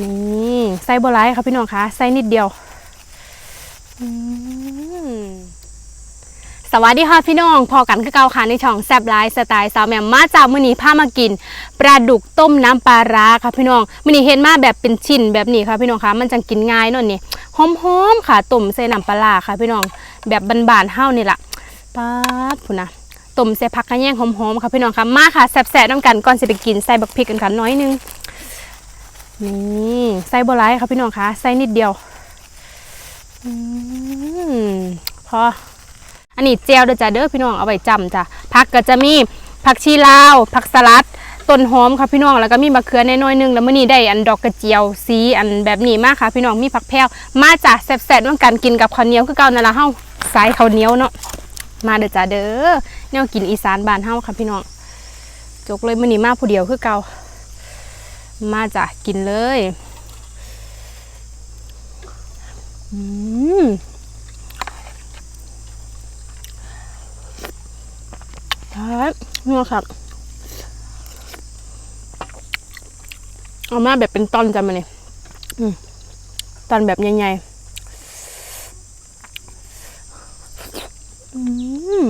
นี่ไส้โบราณค่ะพี่น้องคะไส้นิดเดียวสวัสดีค่ะพี่น้องพอกันคือเก่าค่ะในช่องแซบไลฟ์สไตล์สาวแมมมาจากมื้อนี้พามากินปลาดุกต้มน้ำปลาร้าค่ะพี่น้องมื้อนี้เห็นมาแบบเป็นชิ้นแบบนี้ค่ะพี่น้องคะมันจังกินง่ายนาะนี่หอมๆค่ะต้มใส่น้ำปลาร้าค่ะพี่น้อง แบบบานๆเฮานี่แหละป๊าดพุ่นนะต้มใส่ผักกระแยงหอมๆค่ะพี่น้องคะมาค่ะแซ่บๆน้ำกันก่อนสิไปกินใส่บักพริกกันค่ะน้อยนึง นี่ไส้โบราณค่ะพี่น้องคะไส้นิดเดียวอพออันนี้เจียวเด้อจ้ะเด้อพี่น้องเอาไว้จำจ้ะผักก็จะมีผักชีลาวผักสลัดต้นหอมค่ะพี่น้องแล้วก็มีมะเขือน้อยหนึงแล้วมื้อนี้ได้อันดอกกระเจียวสีอันแบบนี้มากค่ะ พี่น้องมีผักแพรวมาจ้ะแซ่บๆน้ำกันกินกับข้าวเหนียวคือเก่านั่นละเฮาสายข้าวเหนียวเนาะมาเด้อจ้ะเด้อแนวกินอีสานบ้านเฮาค่ะพี่น้องจกเลยมื้อนี้มาผู้เดียวคือเก่า มาจ้ะกินเลยอืมครับนัวครับเอามาแบบเป็นตอนจำมาเลยตอนแบบใหญ่ๆอืม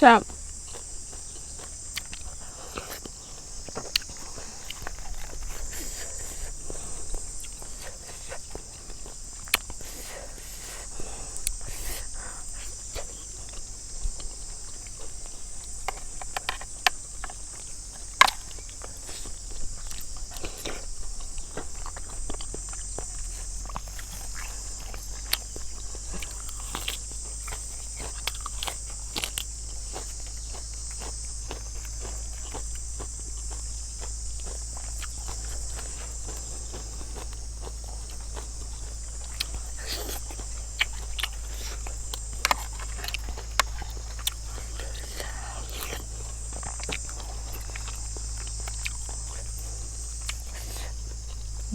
แเห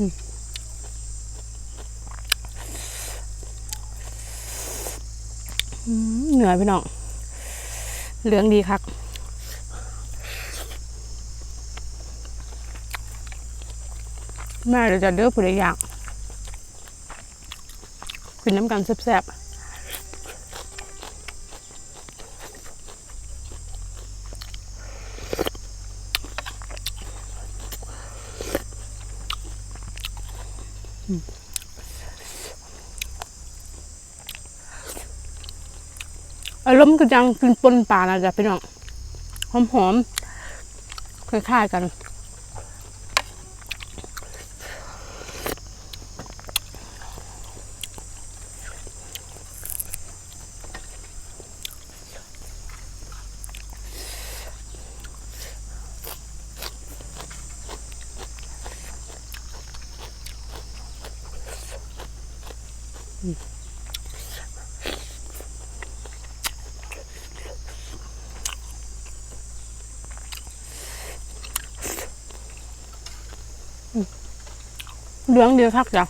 นื่อยพี่น้อง เหลืองดีครับแม่เดี๋ยวจะเลือผู้ใดอยากกินน้ำกันแซ่บๆ อารมณ์ก็จังกินปนปลานะจ๊ะพี่น้องหอมๆคล้ายๆกัน เหลืองเดียวทักจ้ะ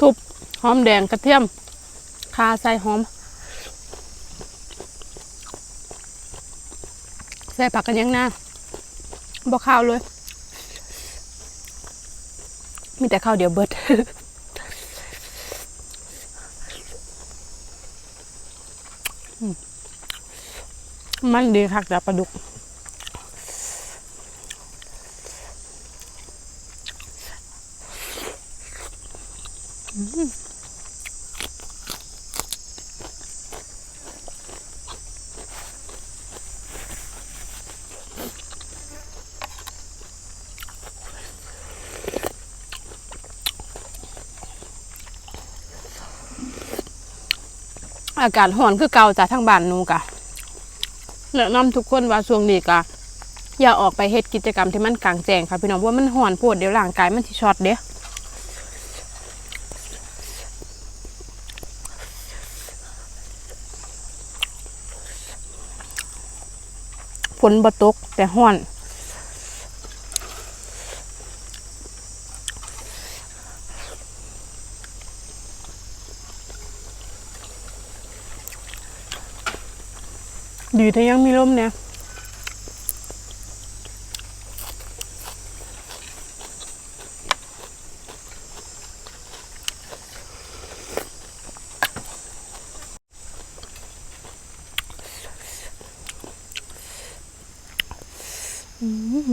ทุบ หอมแดงกระเทียมคาใส่หอม ใส่ผักกันยังหน้าบอกข้าวเลย มีแต่ข้าวเดียวเบิดมันดีคักจากปลาดุก อากาศร้อนคือเก่าจากทางบ้านนูกะแนะนำทุกคนว่าช่วงนี้กะอย่าออกไปเฮ็ดกิจกรรมที่มันกลางแจ้งค่ะพี่น้องเพราะว่ามันร้อนโพดเดี๋ยวร่างกายมันสิช็อตเด้ฝนบ่ตกแต่ร้อน ดีถ้ายังมีลมเนี่ย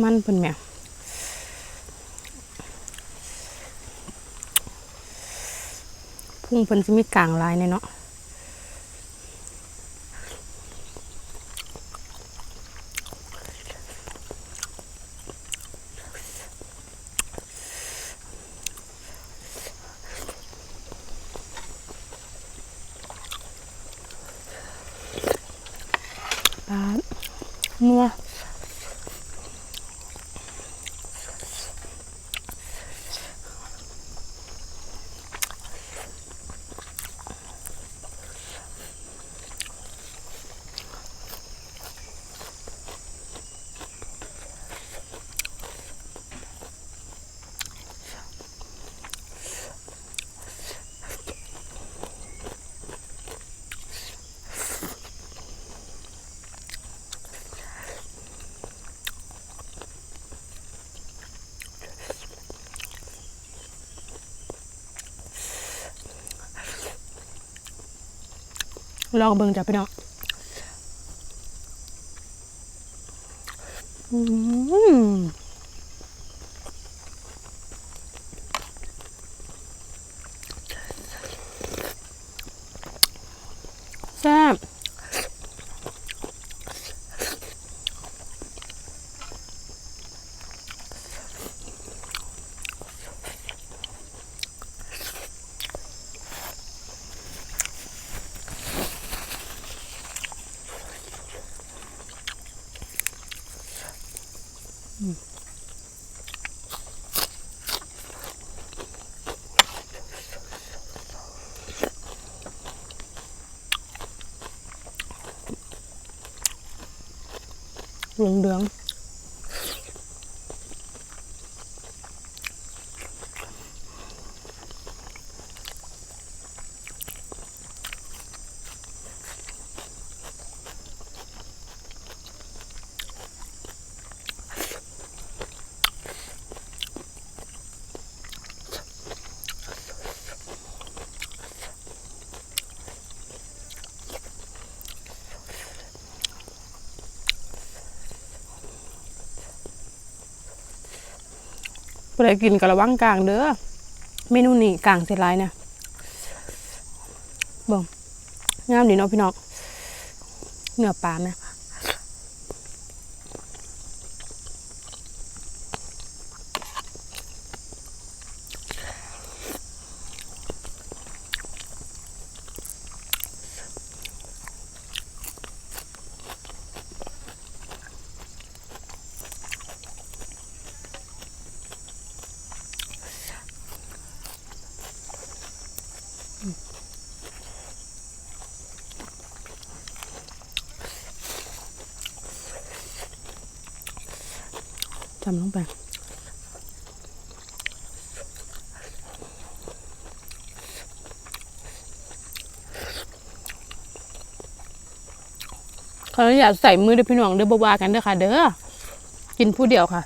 มันเป็นแมวพุ่งเพิ่นจะมีกลางลายเนี่ยเนาะ นัว ลองเบิ่งจ้ะพี่น้องอืมแซ่บ เหลืองๆ ผู้ใดกินกระวังกลางเด้อเมนูนี้กลางเสร็จไรเนี่ยเบิ่งงามดีเนาะพี่น้องเนื้อปลาไหม จำลงไปขออนุญาตใส่มือด้วยพี่น้องเด้อบ่วากันเด้อค่ะ เด้อกินผู้เดียวค่ะ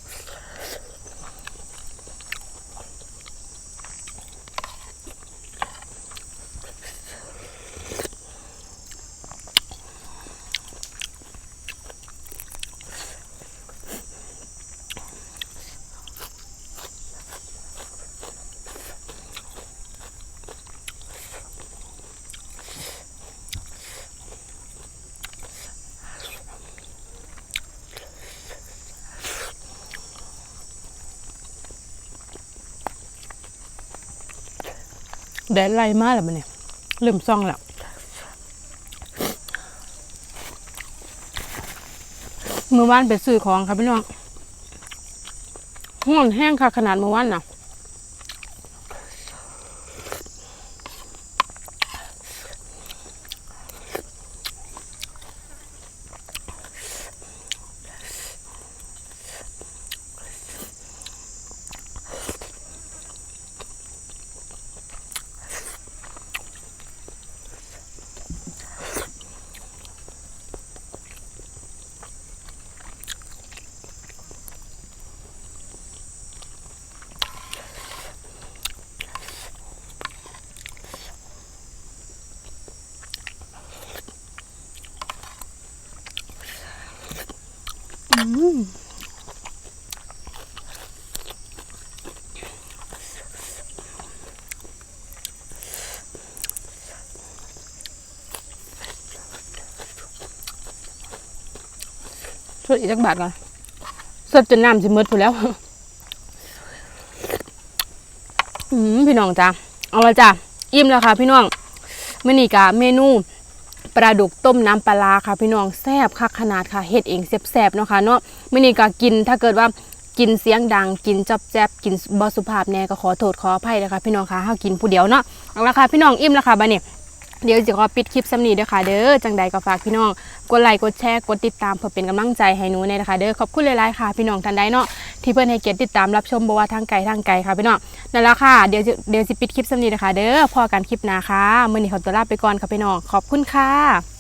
แดดไล่มาแล้วมันเนี่ยเริ่มซ่องแล้วเมื่อวานไปซื้อของครับพี่น้องห้อนแห้งค่ะขนาดเมื่อวานน่ะ ช่วยอีกสักบาทก่อนสดจนน้ำสิหมดพูแล้ว อืมพี่น้องจ้าเอาละจ้าอิ่มแล้วค่ะพี่น้องมื่อนี้กะเมนู ปลาดุกต้มน้ำปลาค่ะ พี่น้องแซ่บคักขนาดค่ะเห็ดเองแซ่บๆเนาะค่ะเนาะมื่อนี้ก็กินถ้าเกิดว่ากินเสียงดังกินจับแจบกินบอสุภาพแน่ก็ขอโทษขออภัยนะคะพี่น้องค่ะเฮากินผู้เดียวเนาะเอาละค่ะพี่น้องอิ่มแล้วค่ะบ้านี้ เดี๋ยวจะขอปิดคลิปสำนีเด้อค่ะเด้อจังใดก็ฝากพี่น้องกดไลค์กดแชร์กดติดตามเพื่อเป็นกำลังใจให้หนูในนะคะเด้อขอบคุณหลายๆค่ะ พี่น้องท่านใดเนาะที่เพื่อนให้เกียรติติดตามรับชมบว่าทางไกลทางไกลค่ะพี่น้องนั่นละค่ะเดี๋ยวจะเดี๋ยวจะปิดคลิปสำนี้นะคะเด้อพอกันคลิปหน้าค่ะมื่อนี้ขอตัวลาไปก่อนค่ะพี่น้องขอบคุณค่ะ